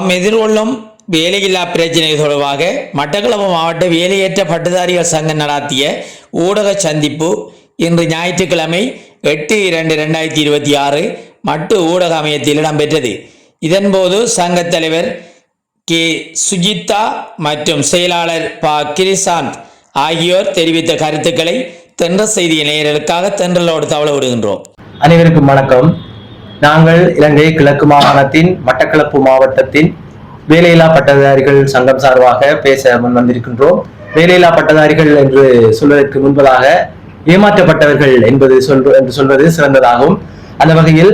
தாம் எதிர்கொள்ளும் வேலையில்லா பிரச்சினை தொடர்பாக மட்டக்களப்பு மாவட்ட வேலையேற்ற பட்டதாரிகள் சங்கம் நடாத்திய ஊடக சந்திப்பு இன்று ஞாயிற்றுக்கிழமை எட்டு இரண்டு ரெண்டாயிரத்தி இருபத்தி ஆறு மட்டு ஊடக அமையத்தில் இடம்பெற்றது. இதன்போது சங்கத் தலைவர் கே சுஜிதா மற்றும் செயலாளர் ப கிரிசாந்த் ஆகியோர் தெரிவித்த கருத்துக்களை தென்ற செய்தி நேயர்களுக்காக தென்றலோடு தவள விடுகின்றோம். அனைவருக்கும் வணக்கம். நாங்கள் இலங்கை கிழக்கு மாகாணத்தின் மட்டக்களப்பு மாவட்டத்தின் வேலையில்லா பட்டதாரிகள் சங்கம் சார்பாக பேச முன் வந்திருக்கின்றோம். வேலையில்லா பட்டதாரிகள் என்று சொல்வதற்கு முன்பதாக ஏமாற்றப்பட்டவர்கள் என்பது சொல் என்று சொல்வது சிறந்ததாகும். அந்த வகையில்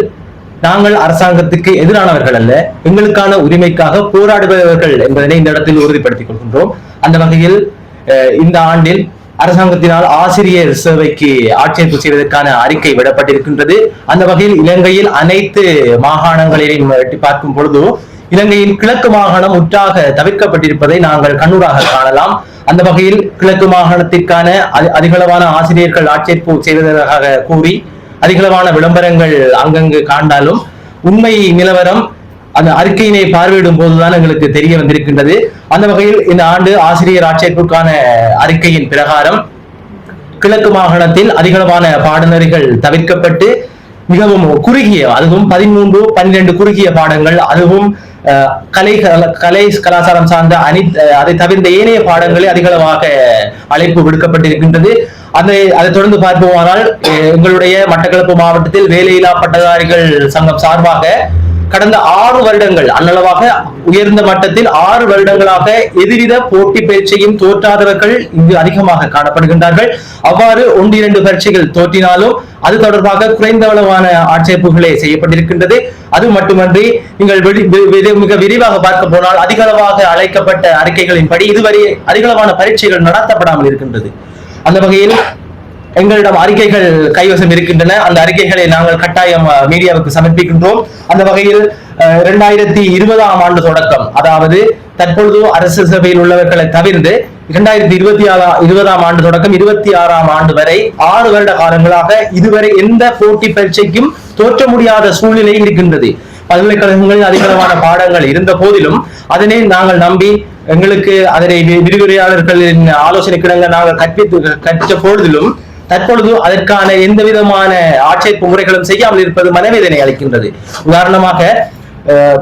நாங்கள் அரசாங்கத்துக்கு எதிரானவர்கள் அல்ல எங்களுக்கான உரிமைக்காக போராடுபவர்கள் என்பதனை இந்த இடத்தில் உறுதிப்படுத்திக் கொள்கின்றோம். அந்த வகையில் அஹ், இந்த ஆண்டில் அரசாங்கத்தினால் ஆசிரியர் சேவைக்கு ஆட்சேர்ப்பு செய்வதற்கான அறிக்கை விடப்பட்டிருக்கின்றது. அந்த வகையில் இலங்கையில் அனைத்து மாகாணங்களிலும் எட்டி பார்க்கும் பொழுது இலங்கையின் கிழக்கு மாகாணம் உற்றாக தவிர்க்கப்பட்டிருப்பதை நாங்கள் கண்ணூராக காணலாம். அந்த வகையில் கிழக்கு மாகாணத்திற்கான அதி- அதிகளவான ஆசிரியர்கள் ஆட்சேர்ப்பு செய்வதாக கூறி அதிகளவான விளம்பரங்கள் அங்கங்கு காண்டாலும் உண்மை நிலவரம் அந்த அறிக்கையினை பார்வையிடும் போதுதான் எங்களுக்கு தெரிய வந்திருக்கின்றது. அந்த வகையில் இந்த ஆண்டு ஆசிரியர் ஆட்சேர்ப்புக்கான அறிக்கையின் பிரகாரம் கிழக்கு மாகாணத்தில் அதிகளவான பாடநெறிகள் தவிர்க்கப்பட்டு மிகவும் குறுகிய அதுவும் பதிமூன்று பன்னிரண்டு குறுகிய பாடங்கள் அதுவும் அஹ், கலை கலை கலாச்சாரம் சார்ந்த அனை அதை தவிர்த்த ஏனைய பாடங்களே அதிகளவாக அழைப்பு விடுக்கப்பட்டிருக்கின்றது. அதை அதை தொடர்ந்து பார்ப்போமானால் எங்களுடைய மட்டக்களப்பு மாவட்டத்தில் வேலையில்லா பட்டதாரிகள் சங்கம் சார்பாக கடந்த ஆறு வருடங்கள் அன்னளவாக உயர்ந்த மட்டத்தில் ஆறு வருடங்களாக எதிரித போட்டி பேச்சையும் தோற்றாதவர்கள் இங்கு அதிகமாக காணப்படுகின்றார்கள். அவ்வாறு ஒன்று இரண்டு பரீட்சைகள் தோற்றினாலும் அது தொடர்பாக குறைந்த அளவான ஆட்சேர்ப்புகளே செய்யப்பட்டிருக்கின்றது. அது மட்டுமன்றி நீங்கள் வெளி- மிக விரிவாக பார்க்க போனால் அதிக அளவாக அழைக்கப்பட்ட அறிக்கைகளின்படி இதுவரை அதிகளவான பரீட்சைகள் நடத்தப்படாமல் இருக்கின்றது. அந்த வகையில் எங்களிடம் அறிக்கைகள் கைவசம் இருக்கின்றன. அந்த அறிக்கைகளை நாங்கள் கட்டாயம் மீடியாவுக்கு சமர்ப்பிக்கின்றோம். அந்த வகையில் இரண்டாயிரத்தி இருபதாம் ஆண்டு தொடக்கம். அதாவது தற்பொழுது அரசு சபையில் உள்ளவர்களை தவிர்த்து இரண்டாயிரத்தி இருபத்தி ஆறாம் இருபதாம் ஆண்டு தொடக்கம் இருபத்தி ஆறாம் ஆண்டு வரை ஆறு வருட காலங்களாக இதுவரை எந்த போட்டி பரீட்சைக்கும் தோற்ற முடியாத சூழ்நிலை இருக்கின்றது. பல்கலைக்கழகங்களில் அதிகளவான பாடங்கள் இருந்த போதிலும் அதனை நாங்கள் நம்பி எங்களுக்கு அதனை விரிவுரையாளர்களின் ஆலோசனை கிடங்க நாங்கள் கற்பித்து கற்ற பொழுதிலும் தற்பொழுது அதற்கான எந்த விதமான ஆட்சேர்ப்பு முறைகளும் செய்யாமல் இருப்பது மனவேதனை அளிக்கின்றது. உதாரணமாக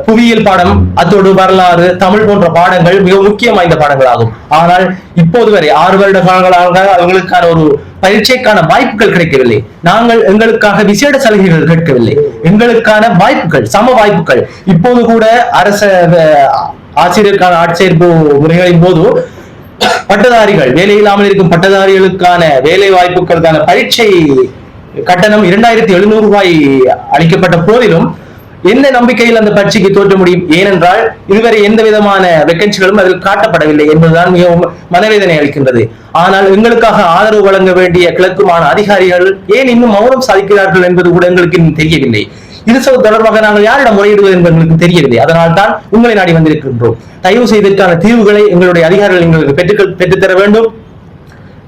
புவியியல் பாடம் அத்தோடு வரலாறு தமிழ் போன்ற பாடங்கள் மிக முக்கியம் வாய்ந்த பாடங்களாகும். ஆனால் இப்போது வரை ஆறு வருட காலங்களாக அவங்களுக்கான ஒரு பரீட்சைக்கான வாய்ப்புகள் கிடைக்கவில்லை. நாங்கள் எங்களுக்காக விசேட சலுகைகள் கேட்கவில்லை. எங்களுக்கான வாய்ப்புகள் சம வாய்ப்புகள். இப்போது கூட அரச ஆசிரியருக்கான ஆட்சேர்ப்பு முறைகளின் போது பட்டதாரிகள் வேலை இல்லாமல் இருக்கும் பட்டதாரிகளுக்கான வேலை வாய்ப்புகளுக்கான பரீட்சை கட்டணம் இரண்டாயிரத்தி எழுநூறு ரூபாய் அளிக்கப்பட்ட போதிலும் எந்த நம்பிக்கையில் அந்த பரீட்சைக்கு தோற்ற முடியும்? ஏனென்றால் இதுவரை எந்த விதமான வெக்கன்சிகளும் அதில் காட்டப்படவில்லை என்பதுதான் மிகவும் மனவேதனை அளிக்கின்றது. ஆனால் எங்களுக்காக ஆதரவு வழங்க வேண்டிய கிழக்குமான அதிகாரிகள் ஏன் இன்னும் மௌனம் சாதிக்கிறார்கள் என்பது கூட எங்களுக்கு இன்னும் தெரியவில்லை. இது தொடர்பாக நாங்கள் யாரிடம் முறையிடுவது என்பது எங்களுக்கு தெரியவில்லை. அதனால் தான் உங்களை நாடி வந்திருக்கின்றோம். தயவு செய்தற்கான தீர்வுகளை எங்களுடைய அதிகாரிகள் எங்களுக்கு பெற்று பெற்றுத்தர வேண்டும்.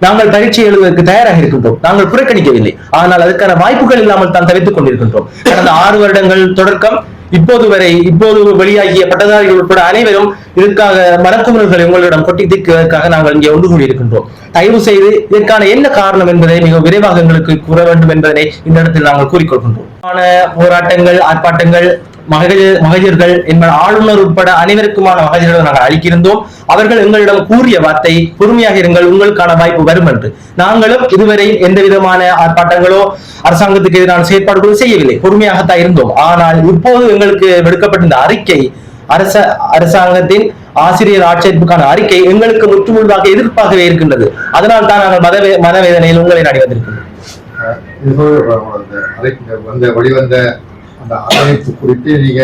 நாங்கள் பரீட்சை எழுதுவதற்கு தயாராக இருக்கின்றோம். நாங்கள் புறக்கணிக்கவில்லை. ஆனால் அதற்கான வாய்ப்புகள் இல்லாமல் தான் தவித்துக் கொண்டிருக்கின்றோம். கடந்த ஆறு வருடங்கள் தொடக்கம் இப்போது வரை இப்போது வெளியாகிய பட்டதாரிகள் உட்பட அனைவரும் இதற்காக மனக்குமுறல்களை உங்களிடம் கொட்டி தீர்க்குவதற்காக நாங்கள் இங்கே ஒன்று கூடியிருக்கின்றோம். தயவு செய்து இதற்கான என்ன காரணம் என்பதை மிக விரைவாக எங்களுக்கு கூற வேண்டும் என்பதனை இந்த இடத்தில் நாங்கள் கூறிக்கொள்கின்றோம். ஆன போராட்டங்கள் ஆர்ப்பாட்டங்கள் மகளிர் மகளிர்கள் என்பன ஆளுநர் உட்பட அனைவருக்குமான மகளிர்களை நாங்கள் அளிக்கிருந்தோம். அவர்கள் எங்களிடம் கூறிய வார்த்தை பொறுமையாக இருங்கள் உங்களுக்கான வாய்ப்பு வரும் என்று. நாங்களும் இதுவரை எந்த விதமான ஆர்ப்பாட்டங்களோ அரசாங்கத்துக்கு எதிரான செயற்பாடுகளோ செய்யவில்லை. பொறுமையாகத்தான் இருந்தோம். ஆனால் இப்போது எங்களுக்கு விடுக்கப்பட்ட இந்த அறிக்கை அரச அரசாங்கத்தின் ஆசிரியர் ஆட்சேர்ப்புக்கான அறிக்கை எங்களுக்கு முற்றுமுழுதாக எதிர்ப்பாகவே இருக்கின்றது. அதனால் தான் நாங்கள் மதவே மனவேதனையில் உங்களை நாடி வந்திருக்கின்றோம் வந்த வெளிவந்த அந்த அமைப்பு குறித்து நீங்க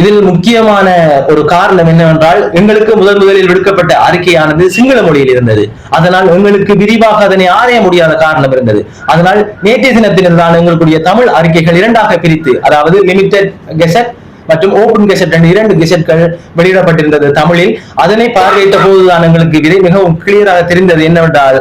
இதில் முக்கியமான ஒரு காரணம் என்னவென்றால் எங்களுக்கு முதன் முதலில் விடுக்கப்பட்ட அறிக்கையானது சிங்கள மொழியில் இருந்தது. அதனால் எங்களுக்கு விரிவாக அதனை ஆராய முடியாத காரணம் இருந்தது. அதனால் நேற்றைய தினத்தினர் எங்களுடைய தமிழ் அறிக்கைகள் இரண்டாக பிரித்து அதாவது லிமிடெட் கெசட் மற்றும் ஓபன் கெசட் என்ற இரண்டு கெசட்கள் வெளியிடப்பட்டிருந்தது தமிழில். அதனை பார்வையிட்ட போதுதான் எங்களுக்கு மிகவும் கிளியராக தெரிந்தது என்னவென்றால்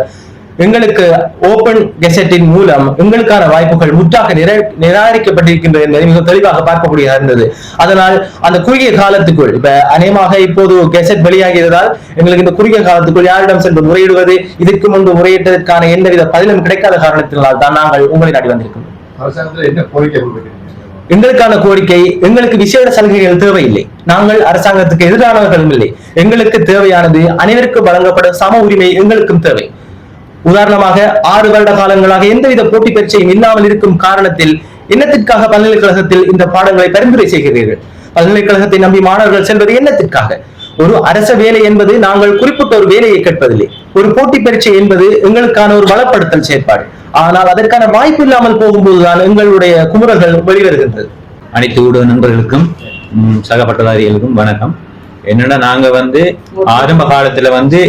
எங்களுக்கு ஓபன் கெசட்டின் மூலம் எங்களுக்கான வாய்ப்புகள் முற்றாக நிரா- நிராகரிக்கப்பட்டிருக்கின்றது என்பதை மிக தெளிவாக பார்க்கக்கூடியதாக இருந்தது. அதனால் அந்த குறுகிய காலத்துக்குள் இப்ப அநேகமாக இப்போது கெசட் வெளியாகிறதால் எங்களுக்கு இந்த குறுகிய காலத்துக்குள் யாரிடம் சென்று முறையிடுவது இதற்கு முன்பு முறையிட்டதற்கான எந்தவித பதிலும் கிடைக்காத காரணத்தினால் தான் நாங்கள் உங்களை நாடி வந்திருக்கின்றோம். அரசாங்கத்துல என்ன கோரிக்கை முன்வைக்கிறீங்க எங்களுக்கான கோரிக்கை எங்களுக்கு விசேட சலுகைகள் தேவையில்லை. நாங்கள் அரசாங்கத்துக்கு எதிரானவர்களும் இல்லை. எங்களுக்கு தேவையானது அனைவருக்கும் வழங்கப்படும் சம உரிமை எங்களுக்கும் தேவை. உதாரணமாக ஆறு வருட காலங்களாக எந்தவித போட்டி பரீட்சையும் இல்லாமல் இருக்கும் காரணத்தில் என்னத்திற்காக பல்கலைக்கழகத்தில் இந்த பாடங்களை பரிந்துரை செய்கிறீர்கள். பல்கலைக்கழகத்தை நம்பி மாணவர்கள் செல்வது என்னத்திற்காக ஒரு அரச வேலை என்பது நாங்கள் குறிப்பிட்ட ஒரு வேலையை கேட்பதில்லை ஒரு போட்டி பரீட்சை என்பது எங்களுக்கான ஒரு வளப்படுத்தல் செயற்பாடு. ஆனால் அதற்கான வாய்ப்பு இல்லாமல் போகும்போதுதான் எங்களுடைய குமுறல்கள் வெளிவருகின்றது. அனைத்து ஊடக நண்பர்களுக்கும் சக பட்டதாரிகளுக்கும் வணக்கம். என்னன்னா நாங்க வந்து ஆரம்ப காலத்துல வந்து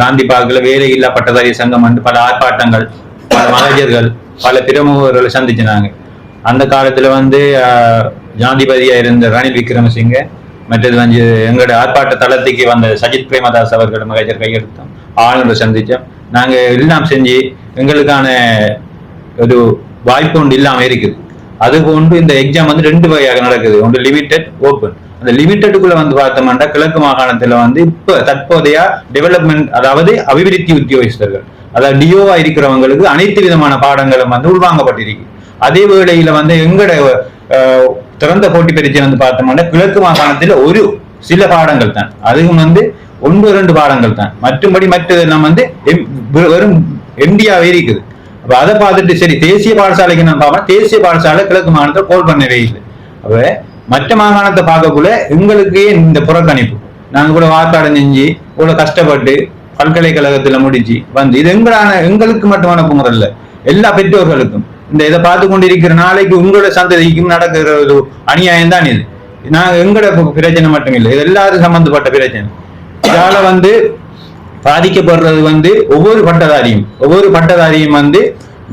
காந்தி பார்க்ல வேலை இல்லா பட்டதாரி சங்கம் வந்து பல ஆர்ப்பாட்டங்கள் பல மகஜர்கள் பல பிரமுகர்களை சந்திச்சினாங்க அந்த காலத்துல வந்து அஹ், ஜனாதிபதியா இருந்த ரணில் விக்ரமசிங்க மற்றது வந்து எங்களோட ஆர்ப்பாட்ட தளத்துக்கு வந்த சஜித் பிரேமதாஸ் அவர்களோட மகஜர் கையெழுத்தோம் ஆளுநரை சந்திச்சோம். நாங்க எல்லாம் செஞ்சு எங்களுக்கான ஒரு வாய்ப்பு ஒன்று இல்லாம இருக்குது. அது போன்று இந்த எக்ஸாம் வந்து ரெண்டு வகையாக நடக்குது. ஒன்று லிமிடெட் ஓப்பன் அந்த லிமிட்டடுக்குள்ள வந்து பார்த்தோம்னா கிழக்கு மாகாணத்துல வந்து இப்ப தற்போதைய டெவலப்மெண்ட் அதாவது அபிவிருத்தி உத்தியோகஸ்தர்கள் அதாவது டிஓவா இருக்கிறவங்களுக்கு அனைத்து விதமான பாடங்களும் வந்து உள்வாங்கப்பட்டிருக்கு. அதே வேளையில வந்து எங்கட திறந்த போட்டி பரீட்சை வந்து பார்த்தோம்னா கிழக்கு மாகாணத்துல ஒரு சில பாடங்கள் தான். அதுவும் வந்து ஒன்று ரெண்டு பாடங்கள் தான். மற்றும்படி மற்றதெல்லாம் வந்து எம்- வெறும் எம்டியாவே இருக்குது. அப்ப அதை பார்த்துட்டு சரி தேசிய பாடசாலைக்கு நான் பார்ப்பேன் தேசிய பாடசாலை கிழக்கு மாகாணத்தை கோல் பண்ணவே இல்லை. அப்ப மற்ற மாகாணத்தை பார்க்கக்குள்ள எங்களுக்கு இந்த புறக்கணிப்பு. நாங்க கூட வாக்காடு செஞ்சு இவ்வளவு கஷ்டப்பட்டு பல்கலைக்கழகத்துல முடிச்சு வந்து இது எங்களான எங்களுக்கு மட்டுமான குமுறல் எல்லா பெற்றோர்களுக்கும். இந்த இதை பார்த்து கொண்டிருக்கிற நாளைக்கு உங்களோட சந்ததிக்கும் நடக்கிற ஒரு அநியாயம் தான் இது. நாங்க எங்களோட பிரச்சனை மட்டும் இல்லை. இது எல்லாரும் சம்பந்தப்பட்ட பிரச்சனை. இதால வந்து பாதிக்கப்படுறது வந்து ஒவ்வொரு பட்டதாரியும். ஒவ்வொரு பட்டதாரியும் வந்து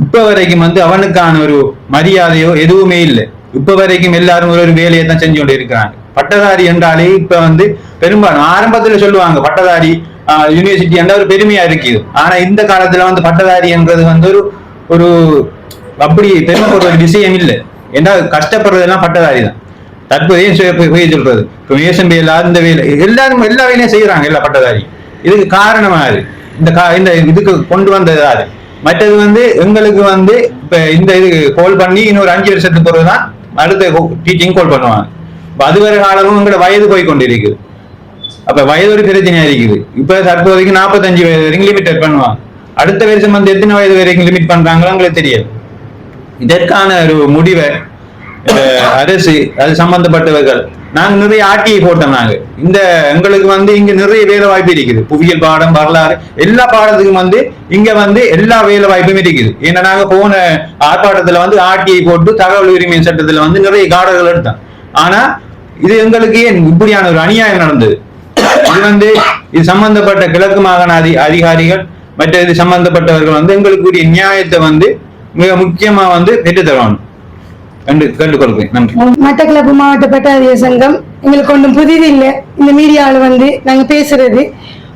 இப்ப வரைக்கும் வந்து அவனுக்கான ஒரு மரியாதையோ எதுவுமே இல்லை. இப்ப வரைக்கும் எல்லாரும் ஒரு ஒரு வேலையை தான் செஞ்சு கொண்டு இருக்கிறாங்க பட்டதாரி என்றாலே இப்ப வந்து பெரும்பாலும் ஆரம்பத்துல சொல்லுவாங்க பட்டதாரி யூனிவர்சிட்டி என்ற ஒரு பெருமையா இருக்குது. ஆனா இந்த காலத்துல வந்து பட்டதாரி என்றது வந்து ஒரு ஒரு அப்படி பெருமைப்படுற ஒரு விஷயம் இல்லை. ஏன்னா கஷ்டப்படுறதெல்லாம் பட்டதாரி தான். தற்போதைய சுய- போய் சொல்றது. இப்போ மேசன் வேலை அந்த வேலை எல்லாரும் எல்லா வேலையும் செய்யறாங்க எல்லா பட்டதாரி. இதுக்கு காரணமா அது இந்த கா- இந்த இதுக்கு கொண்டு வந்தது மற்றது வந்து எங்களுக்கு வந்து இப்ப இந்த இது கோல் பண்ணி இன்னொரு அஞ்சு வருஷத்துக்கு பிறகுதான் அடுத்த டீச்சிங் கோல் பண்ணுவாங்க இப்ப அதுவரை காலமும் எங்களோட வயது போய் கொண்டிருக்குது அப்ப வயது ஒரு பிரச்சனையாக இருக்குது இப்போ தற்போதைக்கு நாற்பத்தஞ்சு வயது வரைக்கும் லிமிட்டட் பண்ணுவாங்க அடுத்த வருஷம் வந்து எத்தனை வயது வரைக்கும் லிமிட் பண்ணுறாங்களோ உங்களுக்கு தெரியாது இதற்கான ஒரு முடிவை அரசு அது சம்பந்தப்பட்டவர்கள் நாங்க நிறைய ஆர்டிஐ போட்டோம் நாங்க. இந்த எங்களுக்கு வந்து இங்க நிறைய வேலை வாய்ப்பு இருக்குது. புவியியல் பாடம் வரலாறு எல்லா பாடத்துக்கும் வந்து இங்க வந்து எல்லா வேலை வாய்ப்பும் இருக்குது. ஏன்னா நாங்க போன ஆர்ப்பாட்டத்துல வந்து ஆர்டிஐ போட்டு தகவல் உரிமை சட்டத்துல வந்து நிறைய காடர்கள் எடுத்தோம். ஆனா இது எங்களுக்கு ஏன் இப்படியான ஒரு அநியாயம் நடந்தது? இது வந்து இது சம்பந்தப்பட்ட கிழக்கு மாகாண அதி அதிகாரிகள் மற்ற இது சம்பந்தப்பட்டவர்கள் வந்து எங்களுக்குரிய நியாயத்தை வந்து மிக முக்கியமா வந்து பெற்றுத்தரணும் மட்ட கண்டு கண்டுகொள்கிறேன் மட்டக்களப்பு மாவட்ட பட்டாதிய சங்கம் எங்களுக்கு ஒன்றும் புதிது இல்லை. இந்த மீடியாவில் வந்து நாங்கள் பேசுறது.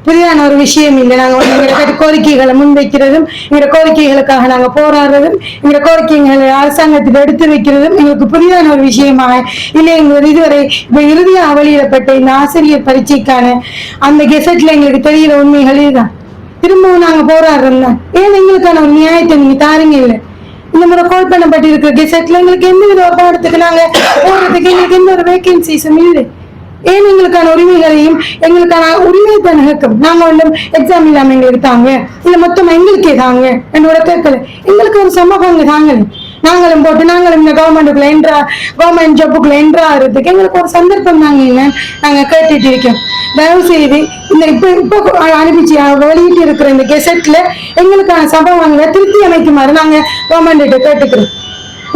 புதிதான ஒரு விஷயம் இல்லை. நாங்கள் வந்து எங்களோட கோரிக்கைகளை முன்வைக்கிறதும் எங்களோட கோரிக்கைகளுக்காக நாங்கள் போராடுறதும் எங்களோட கோரிக்கைகளை அரசாங்கத்தில் எடுத்து வைக்கிறதும் எங்களுக்கு புதிதான ஒரு விஷயமாக இல்லை எங்களுக்கு இதுவரை இப்போ இறுதியாக வெளியிடப்பட்ட இந்த ஆசிரியர் பரீட்சைக்கான அந்த கெசட்ல எங்களுக்கு தெரிகிற உண்மைகள் இதுதான். திரும்பவும் நாங்கள் போராடுறோம் தான் ஏன் எங்களுக்கான ஒரு நியாயத்தை நீங்கள் தாருங்க இல்லை? இந்த முறை கால் இருக்கிற கெசட்ல எங்களுக்கு எந்த வித பாடத்துக்கு நாங்க போறதுக்கு எங்களுக்கு எந்த ஒரு வேகன்சிஸும் இல்லை. ஏன் எங்களுக்கான உரிமைகளையும் எங்களுக்கான உரிமை தான் நாங்க ஒன்றும் எக்ஸாம் இல்லாம எங்களுக்கு தாங்க. இல்ல மொத்தமா எங்களுக்கே தாங்க. என்னோட கேட்கல. எங்களுக்கு ஒரு சமூகம் தாங்க நாங்களும் போட்டு நாங்களும் இந்த கவர்மெண்ட்டுக்குள்ள என்ட்ரா கவர்மெண்ட் ஜாப்புக்குள்ள என்ட்ரா ஆகிறதுக்கு எங்களுக்கு ஒரு சந்தர்ப்பம் தாங்க இல்லை நாங்க கேட்டுட்டு இருக்கோம். தயவு செய்து இந்த இப்போ இப்போ அனுப்பிச்சு வெளியிட்டு இருக்கிற இந்த கெசட்ல எங்களுக்கான சம்பவங்களை திருப்தி அமைக்குமாறு நாங்க கவர்மெண்ட் கேட்டுக்கிறோம்.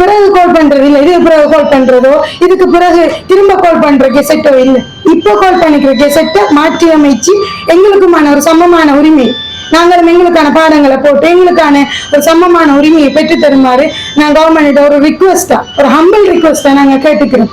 பிறகு கால் பண்றது இல்ல இது பிறகு கால் பண்றதோ இதுக்கு பிறகு திரும்ப கால் பண்ற கெசட்டோ இல்ல. இப்போ கால் பண்ணிக்கிற கெசட்டை மாற்றி அமைச்சு எங்களுக்குமான ஒரு சமமான உரிமை. நாங்களும் எங்களுக்கான பாடங்களை போட்டு எங்களுக்கான ஒரு சமமான உரிமையை பெற்று தருமாறு நான் கவர்மெண்ட் ஒரு ரிக்வஸ்டா ஒரு ஹம்பிள் ரிக்வஸ்டா நாங்க கேட்டுக்கிறோம்.